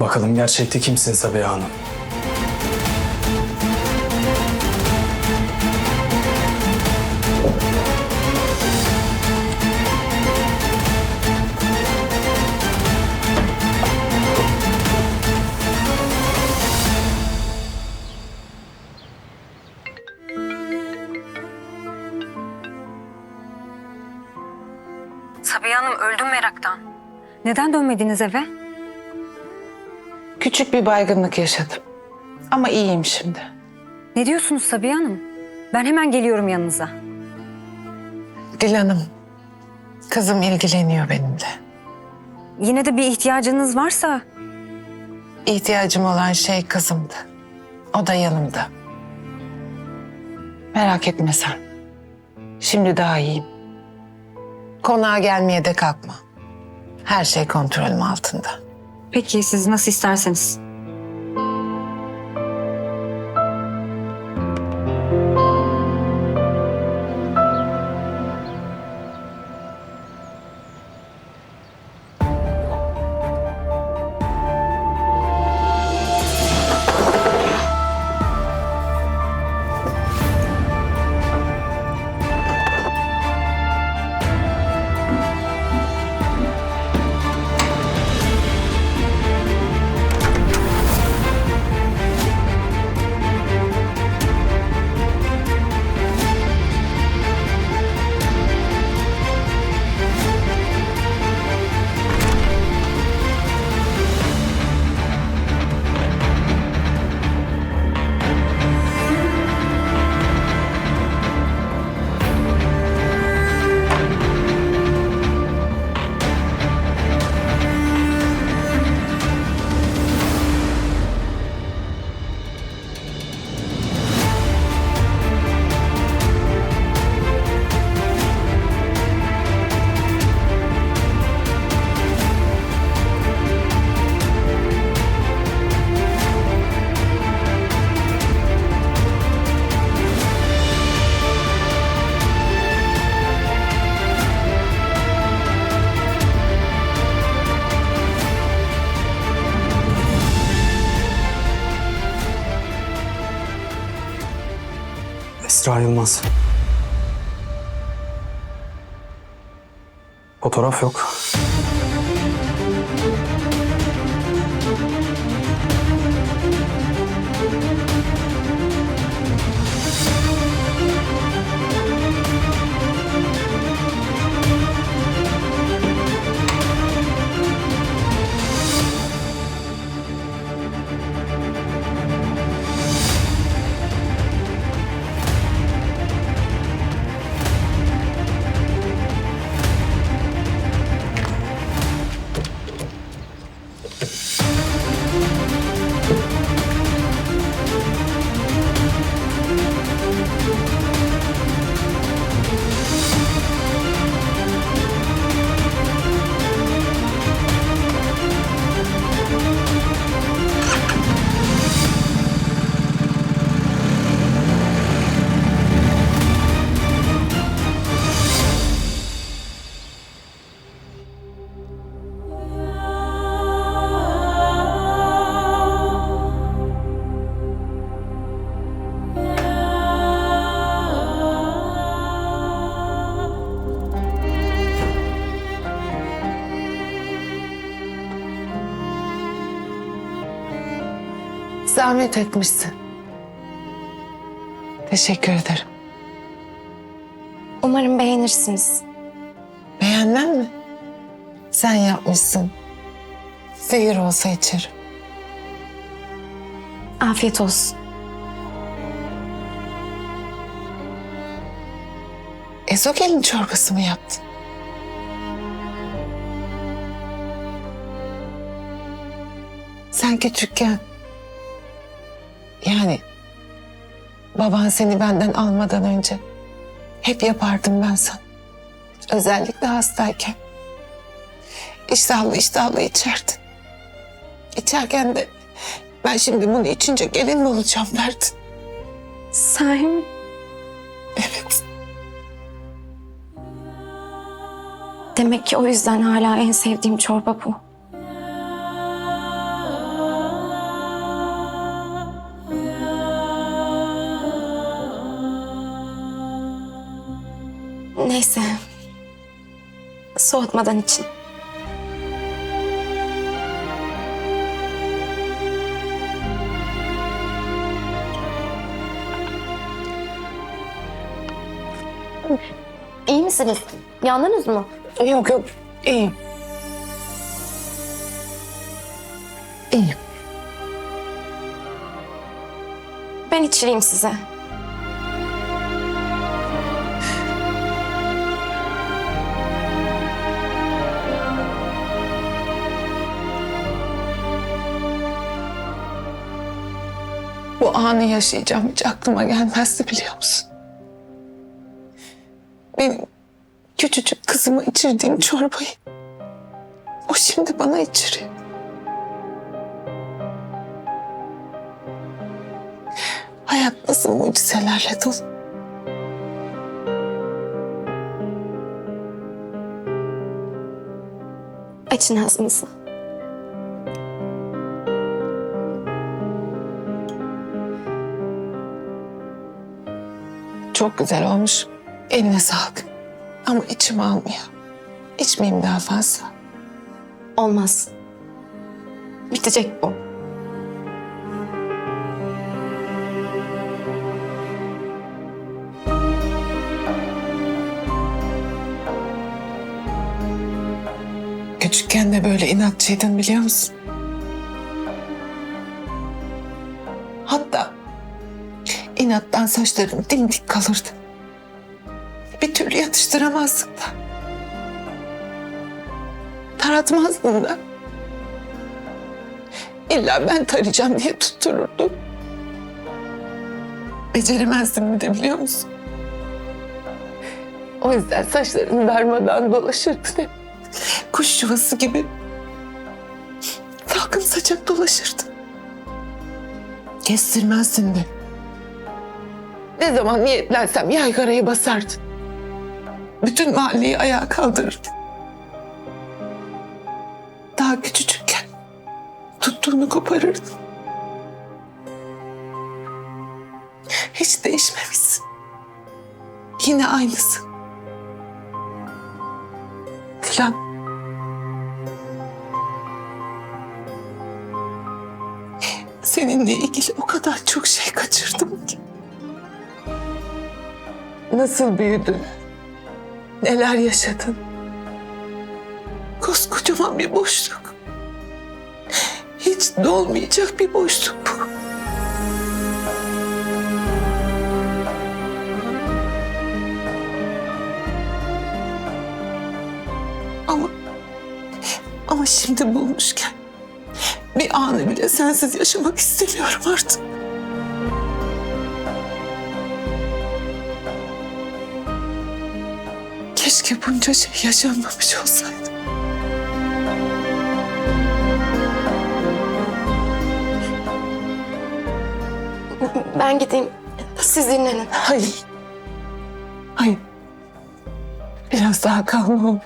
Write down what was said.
Bakalım gerçekte kimsin Sabiha Hanım? Sabiha Hanım öldüm meraktan. Neden dönmediniz eve? Küçük bir baygınlık yaşadım. Ama iyiyim şimdi. Ne diyorsunuz Sabiha Hanım? Ben hemen geliyorum yanınıza. Gül Hanım, kızım ilgileniyor benimle. Yine de bir ihtiyacınız varsa İhtiyacım olan şey kızımdı. O da yanımda. Merak etme sen. Şimdi daha iyiyim. Konağa gelmeye de kalkma. Her şey kontrolüm altında. Peki siz nasıl isterseniz. Esra Yılmaz. Fotoğraf yok. Zahmet etmişsin. Teşekkür ederim. Umarım beğenirsiniz. Beğenmem mi? Sen yapmışsın. Zehir olsa içerim. Afiyet olsun. Ezogelin çorbası mı yaptın? Sen küçükken yani baban seni benden almadan önce hep yapardım ben sana. Özellikle hastayken. İştahlı iştahlı içerdin. İçerken de ben şimdi bunu içince gelin mi olacağım derdin. Sahi mi? Evet. Demek ki o yüzden hala en sevdiğim çorba bu. Soğutmadan için. İyi misiniz? Yandınız mı? Yok yok iyiyim. İyiyim. Ben içireyim size. Anı yaşayacağım hiç aklıma gelmezdi biliyor musun? Benim küçücük kızıma içirdiğim çorbayı o şimdi bana içiriyor. Hayat nasıl mucizelerle dolu. Açın ağzınızı. Çok güzel olmuş. Eline sağlık. Ama içim almıyor. İçmeyeyim daha fazla. Olmaz. Bitecek bu. Küçükken de böyle inatçıydın biliyor musun? İnattan saçların dimdik kalırdı. Bir türlü yatıştıramazdık da. Taratmazdın da. İlla ben tarayacağım diye tuttururdun. Beceremezdim mi de biliyor musun? O yüzden saçlarını darmadan dolaşırdın hep kuş yuvası gibi salkım saçak dolaşırdın. Kestirmezdin de. Ne zaman niyetlensem yaygarayı basardın. Bütün mahalleyi ayağa kaldırırdın. Daha küçücükken tuttuğunu koparırdın. Hiç değişmemişsin. Yine aynısın. Dilan. Seninle ilgili o kadar çok şey kaçırdım ki. Nasıl büyüdün? Neler yaşadın? Koskocaman bir boşluk. Hiç dolmayacak bir boşluk bu. Ama ama şimdi bulmuşken bir anı bile sensiz yaşamak istemiyorum artık. Keşke bunca şey yaşanmamış olsaydı. Ben gideyim. Siz dinlenin. Hayır. Hayır. Biraz daha kalma olur.